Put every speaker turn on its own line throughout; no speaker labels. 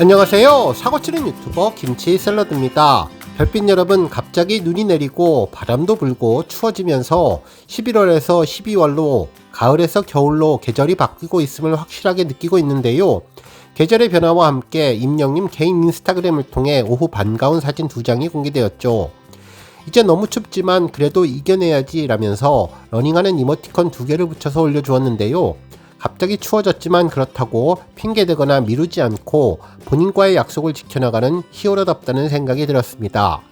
안녕하세요. 사고치는 유튜버 김치 샐러드입니다. 별빛 여러분, 갑자기 눈이 내리고 바람도 불고 추워지면서 11월에서 12월로 가을에서 겨울로 계절이 바뀌고 있음을 확실하게 느끼고 있는데요. 계절의 변화와 함께 임영님 개인 인스타그램을 통해 오후 반가운 사진 두 장이 공개되었죠. 이제 너무 춥지만 그래도 이겨내야지 라면서 러닝하는 이모티콘 두 개를 붙여서 올려주었는데요. 갑자기 추워졌지만 그렇다고 핑계대거나 미루지 않고 본인과의 약속을 지켜나가는 히어로답다는 생각이 들었습니다.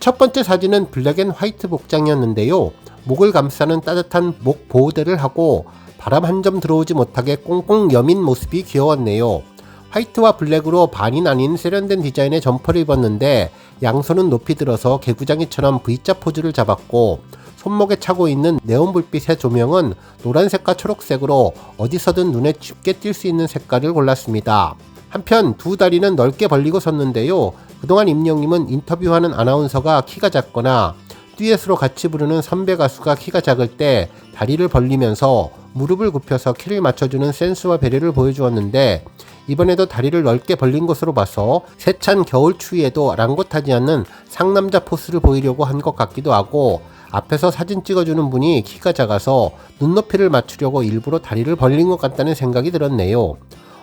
첫 번째 사진은 블랙 앤 화이트 복장이었는데요. 목을 감싸는 따뜻한 목 보호대를 하고 바람 한 점 들어오지 못하게 꽁꽁 여민 모습이 귀여웠네요. 화이트와 블랙으로 반이 나뉜 세련된 디자인의 점퍼를 입었는데 양손은 높이 들어서 개구장이처럼 V자 포즈를 잡았고 손목에 차고 있는 네온 불빛의 조명은 노란색과 초록색으로 어디서든 눈에 쉽게 띌 수 있는 색깔을 골랐습니다. 한편 두 다리는 넓게 벌리고 섰는데요. 그동안 임영님은 인터뷰하는 아나운서가 키가 작거나 듀엣으로 같이 부르는 선배 가수가 키가 작을 때 다리를 벌리면서 무릎을 굽혀서 키를 맞춰주는 센스와 배려를 보여주었는데 이번에도 다리를 넓게 벌린 것으로 봐서 세찬 겨울 추위에도 아랑곳하지 않는 상남자 포스를 보이려고 한 것 같기도 하고 앞에서 사진 찍어주는 분이 키가 작아서 눈높이를 맞추려고 일부러 다리를 벌린 것 같다는 생각이 들었네요.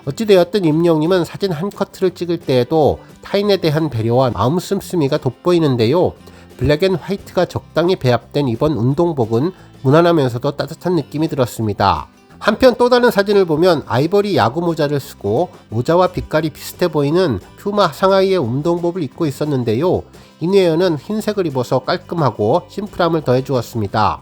어찌되었든 임영님은 사진 한 커트를 찍을 때에도 타인에 대한 배려와 마음 씀씀이가 돋보이는데요. 블랙 앤 화이트가 적당히 배합된 이번 운동복은 무난하면서도 따뜻한 느낌이 들었습니다. 한편 또 다른 사진을 보면 아이보리 야구 모자를 쓰고 모자와 빛깔이 비슷해 보이는 퓨마 상하이의 운동복을 입고 있었는데요. 이내에는 흰색을 입어서 깔끔하고 심플함을 더해 주었습니다.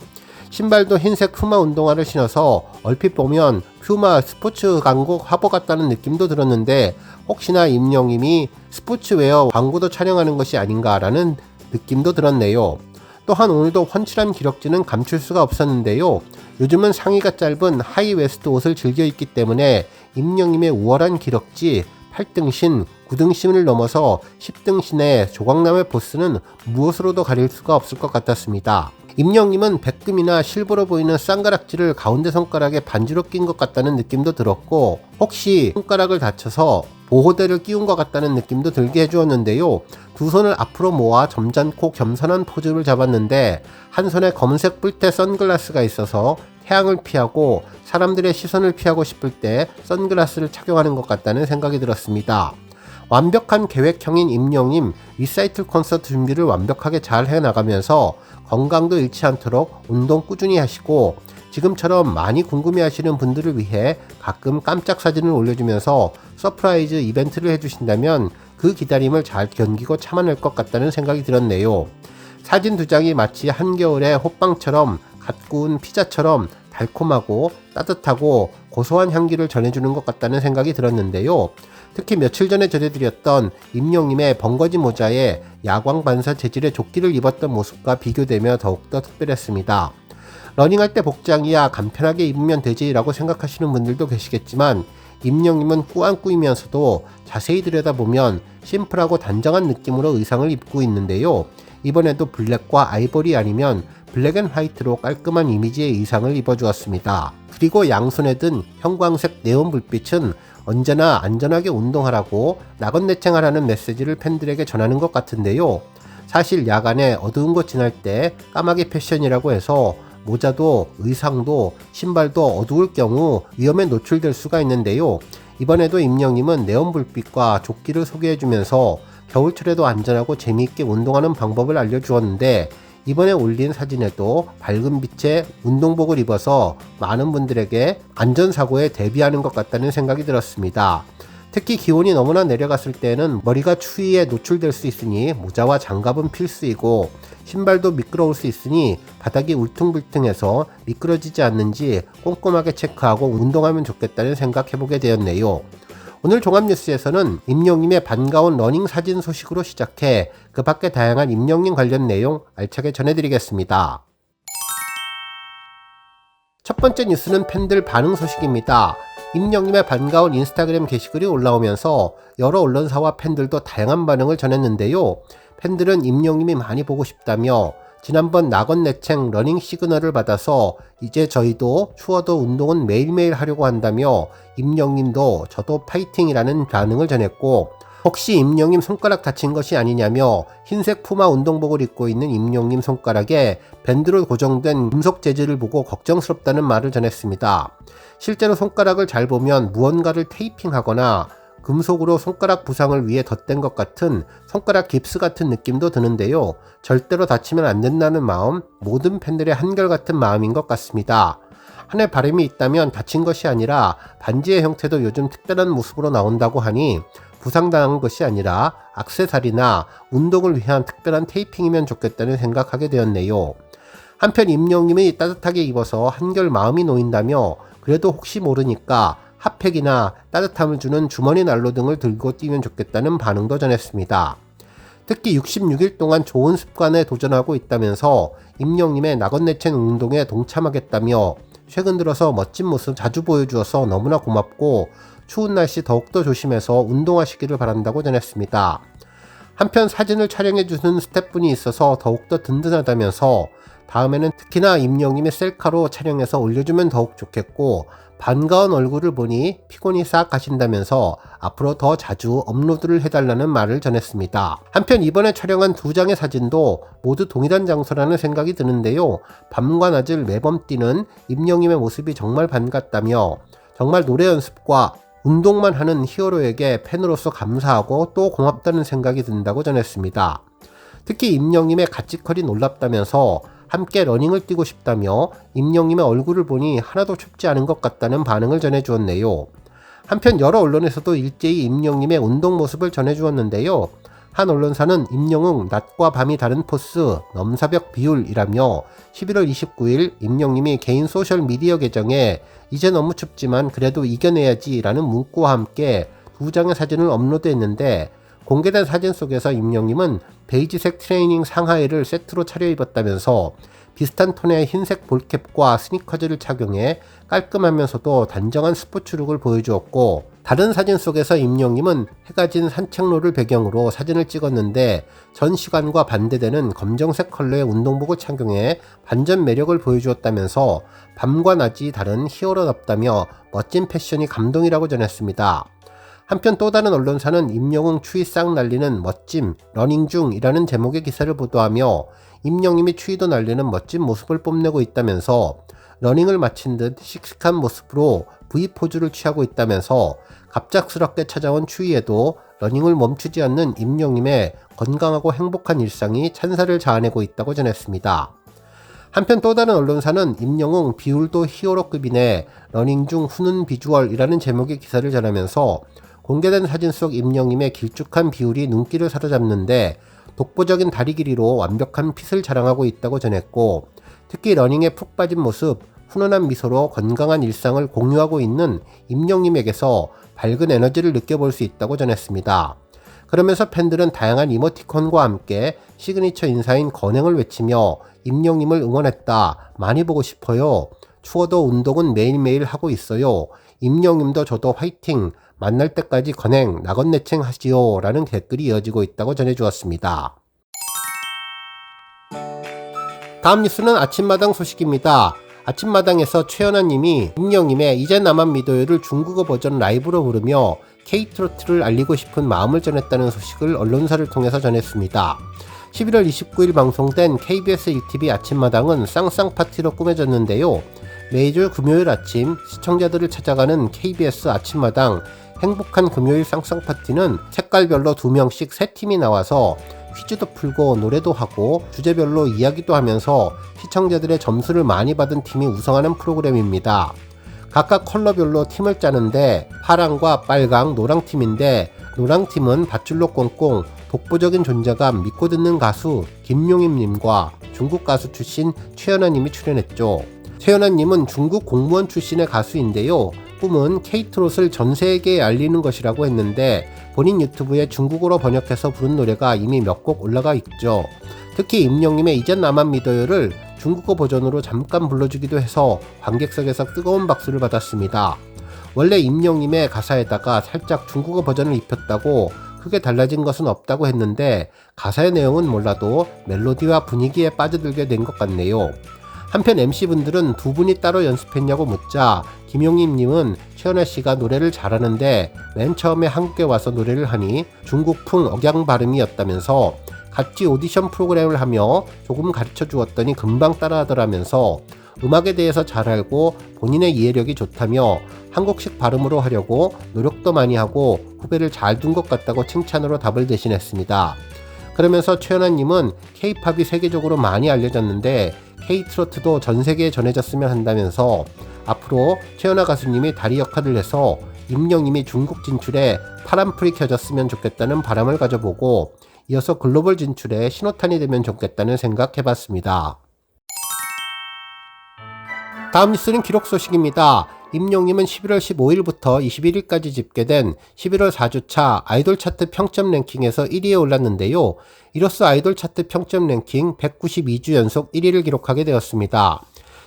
신발도 흰색 퓨마 운동화를 신어서 얼핏 보면 퓨마 스포츠 광고 화보 같다는 느낌도 들었는데 혹시나 임영님이 스포츠웨어 광고도 촬영하는 것이 아닌가라는 느낌도 들었네요. 또한 오늘도 훤칠한 기럭지는 감출 수가 없었는데요. 요즘은 상의가 짧은 하이웨스트 옷을 즐겨 입기 때문에 임영님의 우월한 기럭지 8등신, 9등신을 넘어서 10등신의 조광남의 보스는 무엇으로도 가릴 수가 없을 것 같았습니다. 임영님은 백금이나 실버로 보이는 쌍가락지를 가운데 손가락에 반지로 낀 것 같다는 느낌도 들었고 혹시 손가락을 다쳐서 보호대를 끼운 것 같다는 느낌도 들게 해주었는데요. 두 손을 앞으로 모아 점잖고 겸손한 포즈를 잡았는데 한 손에 검은색 뿔테 선글라스가 있어서 태양을 피하고 사람들의 시선을 피하고 싶을 때 선글라스를 착용하는 것 같다는 생각이 들었습니다. 완벽한 계획형인 임영님 리사이틀 콘서트 준비를 완벽하게 잘 해나가면서 건강도 잃지 않도록 운동 꾸준히 하시고 지금처럼 많이 궁금해 하시는 분들을 위해 가끔 깜짝 사진을 올려주면서 서프라이즈 이벤트를 해주신다면 그 기다림을 잘 견디고 참아낼 것 같다는 생각이 들었네요. 사진 두 장이 마치 한겨울의 호빵처럼 갓 구운 피자처럼 달콤하고 따뜻하고 고소한 향기를 전해주는 것 같다는 생각이 들었는데요. 특히 며칠 전에 전해드렸던 임용님의 번거지 모자에 야광 반사 재질의 조끼를 입었던 모습과 비교되며 더욱더 특별했습니다. 러닝할 때 복장이야 간편하게 입으면 되지라고 생각하시는 분들도 계시겠지만 임영님은 꾸안꾸이면서도 자세히 들여다보면 심플하고 단정한 느낌으로 의상을 입고 있는데요. 이번에도 블랙과 아이보리 아니면 블랙 앤 화이트로 깔끔한 이미지의 의상을 입어주었습니다. 그리고 양손에 든 형광색 네온 불빛은 언제나 안전하게 운동하라고 나건내창하라는 메시지를 팬들에게 전하는 것 같은데요. 사실 야간에 어두운 곳 지날 때 까마귀 패션이라고 해서 모자도 의상도 신발도 어두울 경우 위험에 노출될 수가 있는데요. 이번에도 임영님은 네온 불빛과 조끼를 소개해주면서 겨울철에도 안전하고 재미있게 운동하는 방법을 알려주었는데 이번에 올린 사진에도 밝은 빛의 운동복을 입어서 많은 분들에게 안전사고에 대비하는 것 같다는 생각이 들었습니다. 특히 기온이 너무나 내려갔을 때는 머리가 추위에 노출될 수 있으니 모자와 장갑은 필수이고 신발도 미끄러울 수 있으니 바닥이 울퉁불퉁해서 미끄러지지 않는지 꼼꼼하게 체크하고 운동하면 좋겠다는 생각해보게 되었네요. 오늘 종합뉴스에서는 임영님의 반가운 러닝 사진 소식으로 시작해 그 밖에 다양한 임영님 관련 내용 알차게 전해드리겠습니다. 첫 번째 뉴스는 팬들 반응 소식입니다. 임영님의 반가운 인스타그램 게시글이 올라오면서 여러 언론사와 팬들도 다양한 반응을 전했는데요. 팬들은 임영님이 많이 보고 싶다며 지난번 낙원내책 러닝 시그널을 받아서 이제 저희도 추워도 운동은 매일매일 하려고 한다며 임영님도 저도 파이팅이라는 반응을 전했고 혹시 임영님 손가락 다친 것이 아니냐며 흰색 푸마 운동복을 입고 있는 임영님 손가락에 밴드로 고정된 금속 재질을 보고 걱정스럽다는 말을 전했습니다. 실제로 손가락을 잘 보면 무언가를 테이핑하거나 금속으로 손가락 부상을 위해 덧댄 것 같은 손가락 깁스 같은 느낌도 드는데요. 절대로 다치면 안 된다는 마음, 모든 팬들의 한결같은 마음인 것 같습니다. 한해 바람이 있다면 다친 것이 아니라 반지의 형태도 요즘 특별한 모습으로 나온다고 하니 부상당한 것이 아니라 악세사리나 운동을 위한 특별한 테이핑이면 좋겠다는 생각하게 되었네요. 한편 임영님이 따뜻하게 입어서 한결 마음이 놓인다며 그래도 혹시 모르니까 핫팩이나 따뜻함을 주는 주머니 난로 등을 들고 뛰면 좋겠다는 반응도 전했습니다. 특히 66일 동안 좋은 습관에 도전하고 있다면서 임영님의 낙원내천 운동에 동참하겠다며 최근 들어서 멋진 모습 자주 보여주어서 너무나 고맙고 추운 날씨 더욱더 조심해서 운동하시기를 바란다고 전했습니다. 한편 사진을 촬영해주는 스태프분이 있어서 더욱더 든든하다면서 다음에는 특히나 임영님의 셀카로 촬영해서 올려주면 더욱 좋겠고 반가운 얼굴을 보니 피곤이 싹 가신다면서 앞으로 더 자주 업로드를 해달라는 말을 전했습니다. 한편 이번에 촬영한 두 장의 사진도 모두 동일한 장소라는 생각이 드는데요. 밤과 낮을 매번 뛰는 임영님의 모습이 정말 반갑다며 정말 노래 연습과 운동만 하는 히어로에게 팬으로서 감사하고 또 고맙다는 생각이 든다고 전했습니다. 특히 임영님의 가치컬이 놀랍다면서 함께 러닝을 뛰고 싶다며 임영님의 얼굴을 보니 하나도 춥지 않은 것 같다는 반응을 전해주었네요. 한편 여러 언론에서도 일제히 임영님의 운동 모습을 전해주었는데요. 한 언론사는 임영웅 낮과 밤이 다른 포스 넘사벽 비율이라며 11월 29일 임영님이 개인 소셜 미디어 계정에 이제 너무 춥지만 그래도 이겨내야지 라는 문구와 함께 두 장의 사진을 업로드했는데 공개된 사진 속에서 임영님은 베이지색 트레이닝 상하이를 세트로 차려입었다면서 비슷한 톤의 흰색 볼캡과 스니커즈를 착용해 깔끔하면서도 단정한 스포츠룩을 보여주었고 다른 사진 속에서 임영님은 해가 진 산책로를 배경으로 사진을 찍었는데 전 시간과 반대되는 검정색 컬러의 운동복을 착용해 반전 매력을 보여주었다면서 밤과 낮이 다른 히어로답다며 멋진 패션이 감동이라고 전했습니다. 한편 또 다른 언론사는 임영웅 추위 싹 날리는 멋짐 러닝 중이라는 제목의 기사를 보도하며 임영님이 추위도 날리는 멋진 모습을 뽐내고 있다면서 러닝을 마친 듯 씩씩한 모습으로 V 포즈를 취하고 있다면서 갑작스럽게 찾아온 추위에도 러닝을 멈추지 않는 임영님의 건강하고 행복한 일상이 찬사를 자아내고 있다고 전했습니다. 한편 또 다른 언론사는 임영웅 비율도 히어로급이네 러닝 중 후는 비주얼이라는 제목의 기사를 전하면서 공개된 사진 속 임영임의 길쭉한 비율이 눈길을 사로잡는데 독보적인 다리 길이로 완벽한 핏을 자랑하고 있다고 전했고 특히 러닝에 푹 빠진 모습, 훈훈한 미소로 건강한 일상을 공유하고 있는 임영님에게서 밝은 에너지를 느껴볼 수 있다고 전했습니다. 그러면서 팬들은 다양한 이모티콘과 함께 시그니처 인사인 건행을 외치며 임영님을 응원했다. 많이 보고 싶어요. 추워도 운동은 매일매일 하고 있어요. 임영님도 저도 화이팅! 만날 때까지 건행, 낙원내청 하시오 라는 댓글이 이어지고 있다고 전해주었습니다. 다음 뉴스는 아침마당 소식입니다. 아침마당에서 최연아님이 임영님의 이제 나만 믿어요를 중국어 버전 라이브로 부르며 K-트로트를 알리고 싶은 마음을 전했다는 소식을 언론사를 통해서 전했습니다. 11월 29일 방송된 KBS 1TV 아침마당은 쌍쌍 파티로 꾸며졌는데요. 매주 금요일 아침 시청자들을 찾아가는 KBS 아침마당 행복한 금요일 쌍쌍 파티는 색깔별로 두 명씩 세 팀이 나와서 퀴즈도 풀고 노래도 하고 주제별로 이야기도 하면서 시청자들의 점수를 많이 받은 팀이 우승하는 프로그램입니다. 각각 컬러별로 팀을 짜는데 파랑과 빨강, 노랑 팀인데 노랑 팀은 밧줄로 꽁꽁 독보적인 존재감 믿고 듣는 가수 김용임님과 중국 가수 출신 최연아님이 출연했죠. 최연아님은 중국 공무원 출신의 가수인데요. 꿈은 케이트롯을 전 세계에 알리는 것이라고 했는데 본인 유튜브에 중국어로 번역해서 부른 노래가 이미 몇 곡 올라가 있죠. 특히 임영님의 이젠 나만 믿어요를 중국어 버전으로 잠깐 불러주기도 해서 관객석에서 뜨거운 박수를 받았습니다. 원래 임영님의 가사에다가 살짝 중국어 버전을 입혔다고 크게 달라진 것은 없다고 했는데 가사의 내용은 몰라도 멜로디와 분위기에 빠져들게 된 것 같네요. 한편 MC분들은 두 분이 따로 연습했냐고 묻자 김용임님은 최연아 씨가 노래를 잘하는데 맨 처음에 한국에 와서 노래를 하니 중국풍 억양 발음이었다면서 같이 오디션 프로그램을 하며 조금 가르쳐 주었더니 금방 따라하더라면서 음악에 대해서 잘 알고 본인의 이해력이 좋다며 한국식 발음으로 하려고 노력도 많이 하고 후배를 잘 둔 것 같다고 칭찬으로 답을 대신했습니다. 그러면서 최연아님은 K-팝이 세계적으로 많이 알려졌는데 K-트로트도 전 세계에 전해졌으면 한다면서 앞으로 최연아 가수님이 다리 역할을 해서 임영님이 중국 진출에 파란불이 켜졌으면 좋겠다는 바람을 가져보고 이어서 글로벌 진출에 신호탄이 되면 좋겠다는 생각해봤습니다. 다음 뉴스는 기록 소식입니다. 임용님은 11월 15일부터 21일까지 집계된 11월 4주차 아이돌 차트 평점 랭킹에서 1위에 올랐는데요. 이로써 아이돌 차트 평점 랭킹 192주 연속 1위를 기록하게 되었습니다.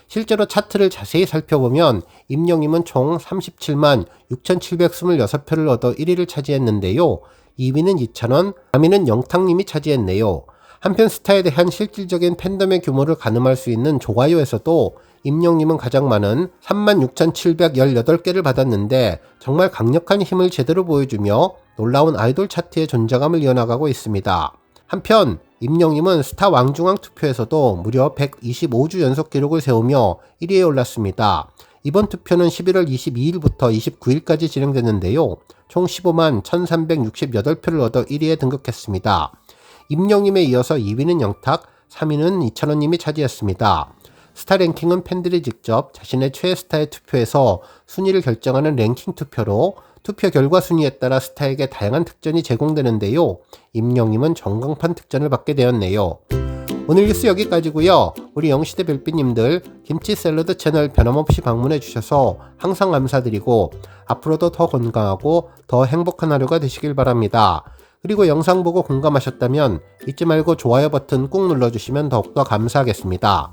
실제로 차트를 자세히 살펴보면 임영님은 총 37만 6,726표를 얻어 1위를 차지했는데요. 2위는 이찬원, 3위는 영탁님이 차지했네요. 한편 스타에 대한 실질적인 팬덤의 규모를 가늠할 수 있는 좋아요에서도 임영님은 가장 많은 36,718개를 받았는데 정말 강력한 힘을 제대로 보여주며 놀라운 아이돌 차트의 존재감을 이어나가고 있습니다. 한편 임영님은 스타 왕중왕 투표에서도 무려 125주 연속 기록을 세우며 1위에 올랐습니다. 이번 투표는 11월 22일부터 29일까지 진행됐는데요. 총 15만 1368표를 얻어 1위에 등극했습니다. 임영님에 이어서 2위는 영탁, 3위는 이찬원님이 차지했습니다. 스타 랭킹은 팬들이 직접 자신의 최애 스타의 투표에서 순위를 결정하는 랭킹 투표로 투표 결과 순위에 따라 스타에게 다양한 특전이 제공되는데요. 임영님은 전광판 특전을 받게 되었네요. 오늘 뉴스 여기까지고요. 우리 영시대 별빛님들 김치 샐러드 채널 변함없이 방문해 주셔서 항상 감사드리고 앞으로도 더 건강하고 더 행복한 하루가 되시길 바랍니다. 그리고 영상 보고 공감하셨다면 잊지 말고 좋아요 버튼 꾹 눌러주시면 더욱더 감사하겠습니다.